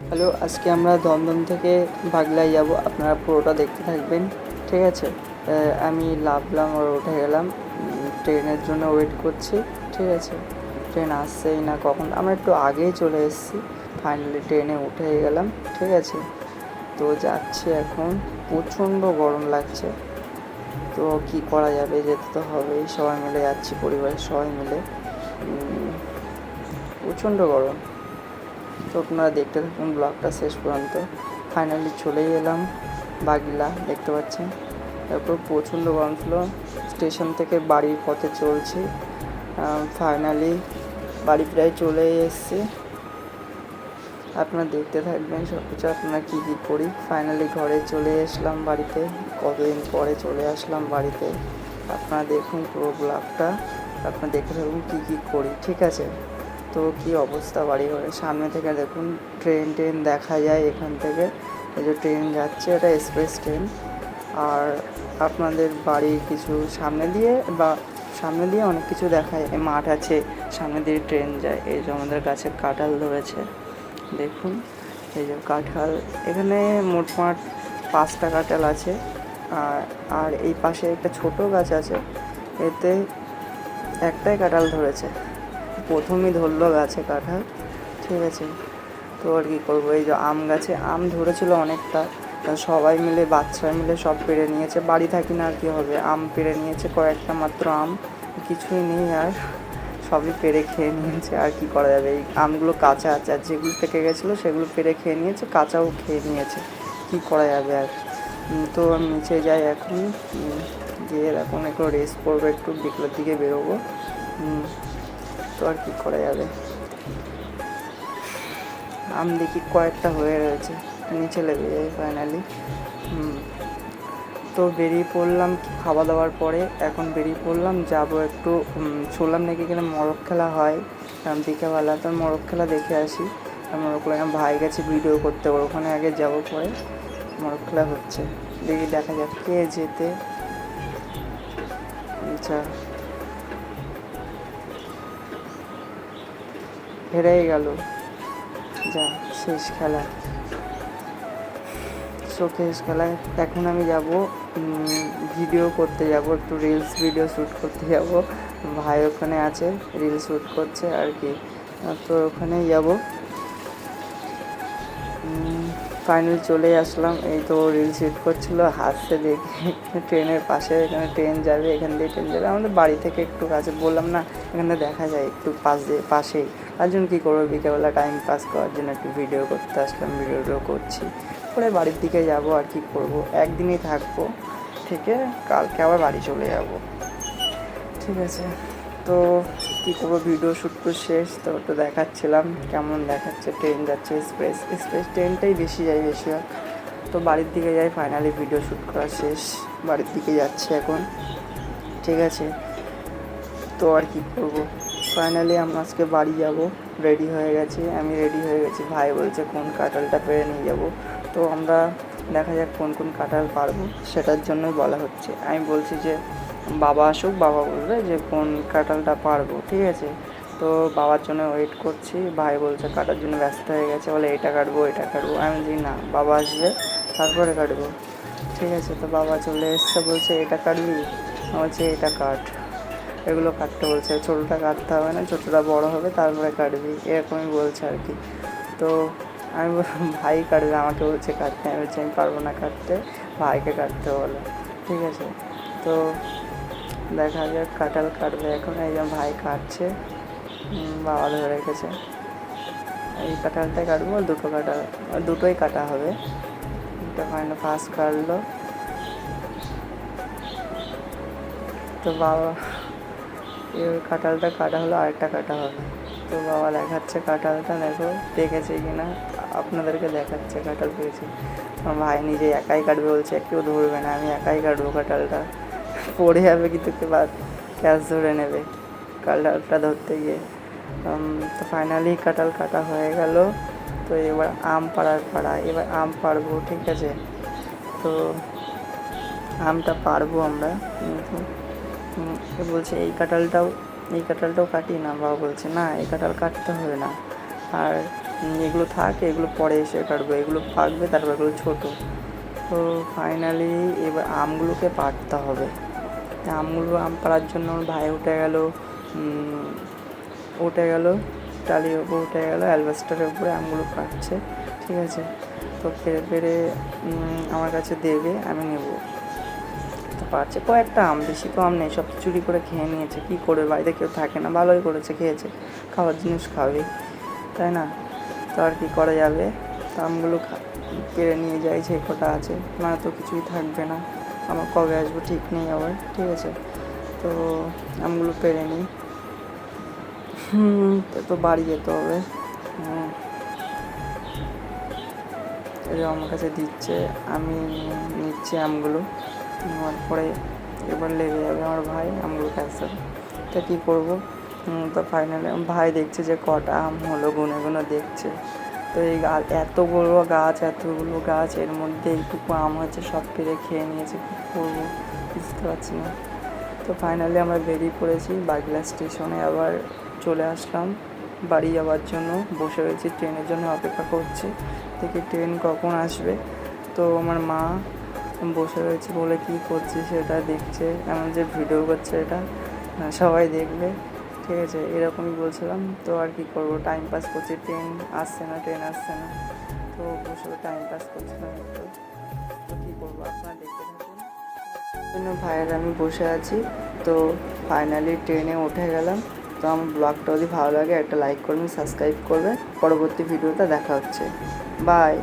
Hello, আজকে আমরা দমদম থেকে বাগলায় যাব। আপনারা পুরোটা দেখতে থাকবেন, ঠিক আছে? আমি লাভলাম আর উঠে গেলাম ট্রেনের জন্য ওয়েট করছি, ঠিক আছে? ট্রেন আসছেই না কখন? আমরা একটু আগেই চলে এসেছি। ফাইনালি ট্রেনে উঠে গেলাম, ঠিক আছে? তো যাচ্ছি এখন। প্রচণ্ড গরম লাগছে। তো কি করা যাবে? যেতে তো হবেই। সবাই মিলে যাচ্ছি, পরিবারের সবাই মিলে। প্রচণ্ড গরম। তো আপনারা দেখতে থাকুন, ব্লগটা শেষ পর্যন্ত। ফাইনালি চলেই এলাম, বাগিলা দেখতে পাচ্ছেন। তারপর প্রচণ্ড গরম ছিল, স্টেশন থেকে বাড়ির পথে চলছি। ফাইনালি বাড়ি প্রায় চলেই এসেছি। আপনারা দেখতে থাকবেন সব কিছু আপনারা কী কী করি। ফাইনালি ঘরে চলে আসলাম বাড়িতে, কতদিন পরে চলে আসলাম বাড়িতে। আপনারা দেখুন পুরো ব্লগটা, আপনারা দেখে থাকুন কী কী করি, ঠিক আছে? তো কি অবস্থা বাড়ি ঘরে সামনে থেকে দেখুন, ট্রেন ট্রেন দেখা যায় এখান থেকে। এই যে ট্রেন যাচ্ছে এটা এক্সপ্রেস ট্রেন। আর আপনাদের বাড়ির কিছু সামনে দিয়ে বা সামনে দিয়ে অনেক কিছু দেখা যায় মাঠ আছে, সামনে দিয়ে ট্রেন যায়। এই যে আমাদের গাছে কাঁঠাল ধরেছে, দেখুন। এই যে কাঁঠাল, এখানে মোটমাট পাঁচটা কাঁঠাল আছে। আর আর এই পাশে একটা ছোট গাছ আছে, এতে একটাই কাঁঠাল ধরেছে। প্রথমই ধরলো গাছে কাঁঠাল ঠিক আছে? তো আর কি করব? এই যে আম গাছে, আম ধরেছিল অনেকটা। সবাই মিলে, বাচ্চারা মিলে সব পেড়ে নিয়েছে। বাড়ি থাকি না আর কি হবে। আম পেড়ে নিয়েছে কয়েকটা মাত্র আম। কিছুই নেই আর। সবই পেরে খেয়ে নিয়েছে। আর কি করা যাবে? এই আমগুলো কাঁচা আছে। আর যেগুলো পেকে গেছিল, সেগুলো পেরে খেয়ে নিয়েছে, কাঁচাও খেয়ে নিয়েছে। কি করা যাবে আর? তো আমি নিচে যাই এখন। গিয়ে এখন একটু রেস্ট করব, একটু বিকেলের দিকে বেরোবো। তো আর কি করা যাবে? আম দেখি কয়েকটা হয়ে রয়েছে। নিচে লেগে যাই ফাইনালি তো বেরিয়ে পড়লাম খাওয়া দাওয়ার পরে। এখন বেরিয়ে পড়লাম যাব একটু শুনলাম নাকি এখানে মরক খেলা হয়। আম, বিকেলবেলা তো মরক খেলা দেখে আসি। মরক খেলা ভাই গেছে ভিডিও করতে ওর ওখানে আগে যাব পরে মরক খেলা হচ্ছে। দেখি দেখা যাক কে যেতে আচ্ছা। হেরেই গেল। যা, শেষ খেলা। শেষ খেলায় এখন আমি যাব ভিডিও করতে যাব, একটু রিলস ভিডিও শ্যুট করতে যাব। ভাই ওখানে আছে রিলস শ্যুট করছে আর কি। তো ওখানেই যাব। ফাইনাল চলে আসলাম। এই তো রিল শ্যুট করছিল হাসছে দেখে ট্রেনের পাশে এখানে ট্রেন যাবে, এখান দিয়ে ট্রেন যাবে। আমাদের বাড়ি থেকে একটু কাছে, বললাম, না, এখানে দেখা যায় একটু পাশ দিয়ে, পাশেই। তার জন্য কী করব? বিকেলবেলা টাইম পাস করার জন্য একটু ভিডিও করতে আসলাম ভিডিওটাও করছি। পরে বাড়ির দিকে যাব, আর কি করব? একদিনই থাকব, থেকে কালকে আবার বাড়ি চলে যাব। ঠিক আছে। তো কী করব ভিডিও শ্যুট তো শেষ, তো একটু দেখাচ্ছিলাম, কেমন দেখাচ্ছে ট্রেন যাচ্ছে এক্সপ্রেস এক্সপ্রেস ট্রেনটাই বেশি যায় বেশিরভাগ তো বাড়ির দিকে যাই ফাইনালি ভিডিও শ্যুট করা শেষ, বাড়ির দিকে যাচ্ছে এখন। ঠিক আছে, তো আর কি করব? ফাইনালি আমরা আজকে বাড়ি যাব রেডি হয়ে গেছি, আমি রেডি হয়ে গেছি, ভাই বলছে কোন কাঁঠালটা পেরে নিয়ে যাব। তো আমরা দেখা যাক কোন কোন কাঁঠাল পারব, সেটার জন্যই বলা হচ্ছে। আমি বলছি যে বাবা আসুক, বাবা বলবে যে কোন কাঁঠালটা পারব, ঠিক আছে? তো বাবার জন্য ওয়েট করছি, ভাই বলছে কাটার জন্য ব্যস্ত হয়ে গেছে, বলে এটা কাটবো এটা কাটবো। আমি বলছি না, বাবা আসবে, তারপরে কাটবো। ঠিক আছে, তো বাবা চলে এসছে, বলছে, এটা কাটবি? বলছি, এটা কাট। এগুলো কাটতে বলছে, ছোটোটা কাটতে হবে না, ছোটোটা বড় হবে, তারপরে কাটবি। এরকমই বলছে আর কি। তো আমি বললাম, ভাই কাটবে, আমাকে বলছে কাটতে। আমি বলছি, আমি পারব না কাটতে, ভাইকে কাটতে বলো। ঠিক আছে? তো দেখা যাক, কাঁঠাল কাটবে। এখন এই যে ভাই কাটছে বাবা ধরে রেখেছে। এই কাঁঠালটাই কাটবো দুটো কাটা দুটোই কাটা হবে। ফাইনাল ফার্স্ট কাটলো। তো বাবা এবার কাঁঠালটা কাটা হলো, আরেকটা কাটা হবে। তো বাবা দেখাচ্ছে কাঁঠালটা, দেখো, দেখেছে কিনা আপনাদেরকে দেখাচ্ছে কাঁঠাল পেয়েছে। আমার ভাই নিজে একাই কাটবে বলছে, কেউ ধরবে না, আমি একাই কাটবো কাঁঠালটা। পড়ে যাবে কিন্তু বাদ। ক্যাশ ধরে নেবে। কাঁঠালটা ধরতে গিয়ে। তো ফাইনালি কাঁঠাল কাটা হয়ে গেল। তো এবার আম পাড়ার পাড়া। এবার আম পারব ঠিক আছে? তো আমটা পারব আমরা। কিন্তু বলছে, এই কাঁঠালটাও এই কাঁঠালটাও কাটি না। বাবা বলছে, না, এই কাঁঠাল কাটতে হবে না। আর এগুলো থাক, এগুলো পরে এসে কাটবো। এগুলো পাকবে, তারপর এগুলো ছোটো। তো ফাইনালি এবার আমগুলোকে পাটতে হবে। আমগুলো আম পাড়ার জন্য ওর ভাই উঠে গেল উঠে গেল, টালির ওপর উঠে গেল, অ্যালবাস্টারের উপরে আমগুলো পাড়ছে ঠিক আছে? তো পেরে পেরে আমার কাছে দেবে, আমি নেব। তো পারছে কয়েকটা আম বেশি তো আম নেই, সব চুরি করে খেয়ে নিয়েছে, কী করবে? বাড়িতে কেউ থাকে না, ভালোই করেছে, খেয়েছে খাওয়ার জিনিস খাবে, তাই না? তো আর কি করা যাবে? তো আমগুলো পেরে নিয়ে যাই যে কটা আছে না তো কিছুই থাকবে না। আমার কবে আসব ঠিক নেই আবার, ঠিক আছে? তো আমগুলো পেরে নিই। তো বাড়ি যেতে হবে। হুম এই যে আমার কাছে দিচ্ছে, আমি নিচ্ছি আমগুলো। নেওয়ার পরে এবার লেগে যাবে আমার ভাই আমগুলো ক্যান্সেল তা কী করব? তো ফাইনালি ভাই দেখছে যে কটা আম হলো, গুনে গুনে দেখছে। তো এই গা এতগুলো গাছ এতগুলো গাছ, এর মধ্যে এইটুকু আম হচ্ছে, সব পেরে খেয়ে নিয়েছে, কী করব? বুঝতে পারছি না। তো ফাইনালি আমরা বেরিয়ে পড়েছি বাগলা স্টেশনে আবার চলে আসলাম বাড়ি যাওয়ার জন্য। বসে রয়েছি ট্রেনের জন্য, অপেক্ষা করছি, দেখি ট্রেন কখন আসবে। তো আমার মা বসে রয়েছে বলে কী করছি সেটা দেখছে, এমন যে ভিডিও করছে এটা। সবাই দেখবে। ঠিক আছে এরকমই বলছিলাম, তো আর কি করব? টাইম পাস করছি ট্রেন আসছে না ট্রেন আসছে না। তো বসে টাইম পাস করছিলাম একটু। তো কী করব? আপনারা দেখতে থাকুন। জন্য ভাইয়ের আমি বসে আছি। তো ফাইনালি ট্রেনে উঠে গেলাম। তো আমার ব্লগটা যদি ভালো লাগে, একটা লাইক করবেন সাবস্ক্রাইব করবেন। পরবর্তী ভিডিওটা দেখা হচ্ছে। বাই